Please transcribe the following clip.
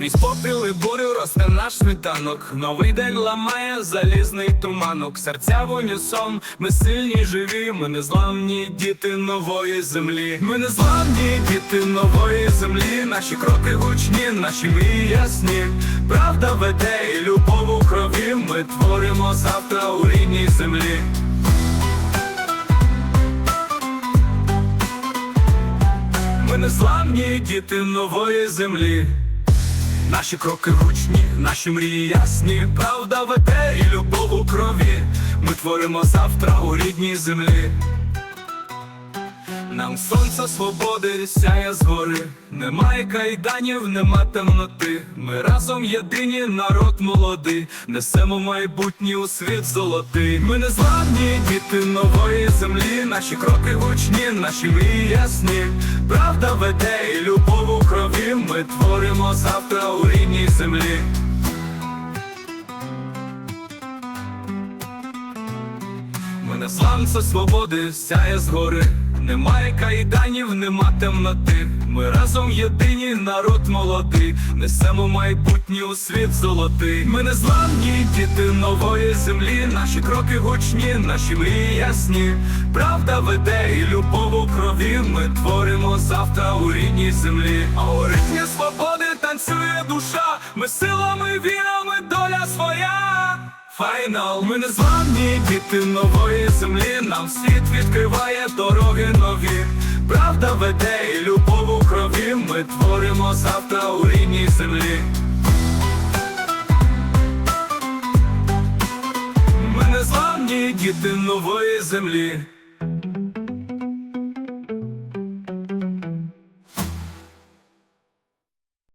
Крізь попіли бурю росте наш світанок. Новий день ламає залізний туманок. Серця в унісон, ми сильні, живі, ми незламні діти нової землі. Ми незламні діти нової землі. Наші кроки гучні, наші мрії ясні. Правда веде і любов у крові. Ми творимо завтра у рідній землі. Ми незламні діти нової землі. Наші кроки гучні, наші мрії ясні, правда в етері, любов у крові. Ми творимо завтра у рідній землі. Нам сонце свободи сяє згори, немає кайданів, нема темноти. Ми разом єдині, народ молодий, несемо майбутнє у світ золотий. Ми не зламні діти нової землі, наші кроки гучні, наші мрії ясні. Правда веде і любов у. Ми творимо завтра у рідній землі. Ми не сланце свободи сяє згори. Немає кайданів, нема темноти. Ми разом єдині, народ молодий, несемо майбутнє у світ золотий. Ми не зламні діти нової землі. Наші кроки гучні, наші мрії ясні. Правда веде і любов у крові. Ми творимо завтра у рідній землі. А у ритмі свободи танцює душа. Ми силами вірами, доля своя. Файнал, ми не зламні діти нової землі. Нам світ відкриває дороги нові. Правда веде і любов у крові. Ми творимо завтра у рідній землі. Ми не зламні діти нової землі.